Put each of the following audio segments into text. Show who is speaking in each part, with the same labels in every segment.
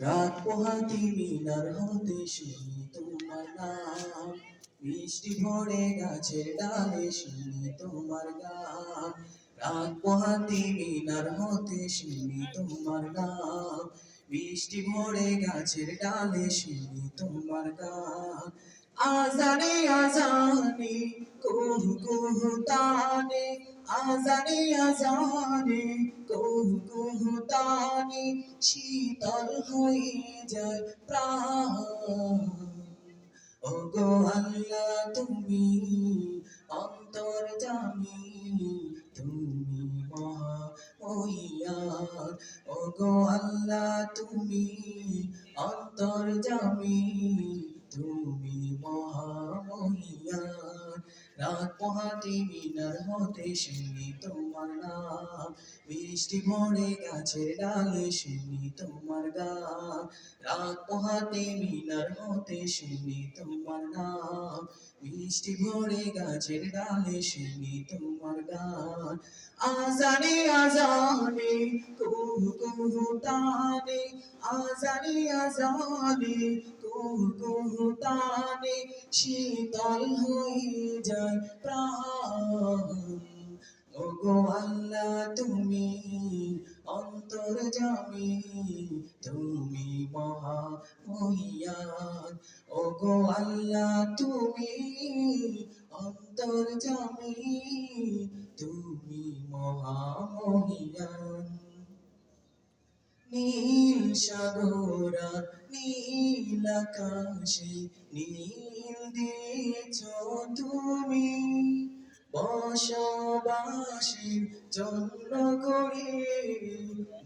Speaker 1: রাত পোহাতি মিনার হতে শুনি তোমার নাম। বৃষ্টি ভরে গাছের ডালে শুনি তোমার গান। রাত পোহাতি মিনার হতে শুনি তোমার নাম। বৃষ্টি ভরে গাছের ডালে শুনি তোমার গান। আজানে আজানে কুহু কুহু তানে, আজানে আজানে কুহু কুহু তানে শীতল হয়ে যায় প্রাণ। ও আল্লাহ, তুমি অন্তর জামি তুমি মহা মহিয়ান ও গো আল্লাহ, তুমি অন্তর জামি তুমি মহা মহিয়ান রাত পোহাতে মিনার হতে শুনি তোমার নাম বৃষ্টি ভরে গাছের ডালে শুনি তোমার গান। রাত পোহাতে মিনার হতে শুনি তোমার নাম বৃষ্টি ভরে গাছের ডালে শুনি তোমার গান। আজানে আজানে, কুহু কুহু তানে আজানে আজানে কুহু কুহু তানে শীতল হয়ে যায় প্রাণ। ওগো আল্লাহ, তুমি অন্তর জামি, তুমি মহা মহিয়ান। ওগো আল্লাহ, তুমি অন্তর জামি, তুমি মহা মহিয়ান। নীল সাগরা, নীল আকাশে নীল দিয়েছ তুমি। বসবাসের জন্য করে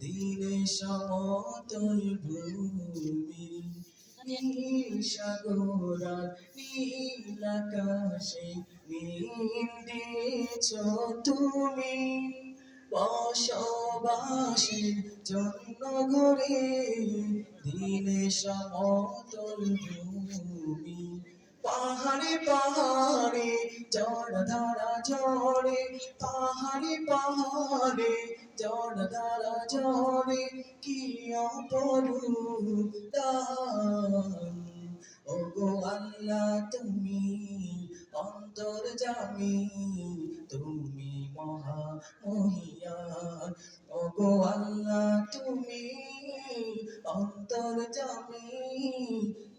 Speaker 1: দিনে সমতল ভূমি। নীল সাগরা, নীল আকাশে নীল দিয়েছ তুমি। বসবাসের জন্য দিনে সমতল ভূমি। পাহাড়ে পাহাড়ে জড় ধারা জড়ে পাহাড়ে পাহাড়ে জড় ধারা জড়ে কি অপরূপ ও গো আল্লাহ, তুমি অন্তর জামি তুমি মহা মহিয়ান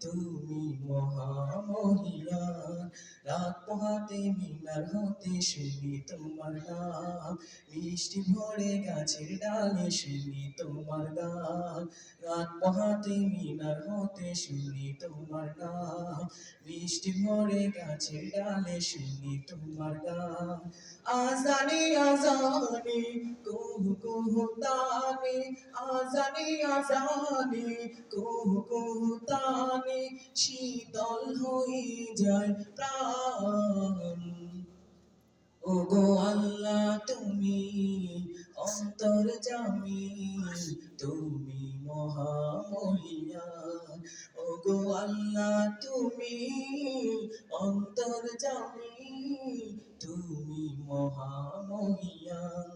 Speaker 1: তুমি মহা মহিয়ান রাত পোহাতে মিনার হতে শুনি তোমার নাম মিষ্টি ভরে গাছের ডালে শুনি তোমার গান। রাত পোহাতে মিনার হতে শুনি তোমার নাম বৃষ্টি ভরে গাছের ডালে শুনি তোমার গান। আজানে আজানে, কুহু কুহু তানে। আজানে আজানে, কুহু কুহু তানে। শীতল হয়ে যায় প্রাণ। তুমি মহা মহিয়ান ও গো আল্লাহ তুমি অন্তর জামি তুমি মহা মহিয়ান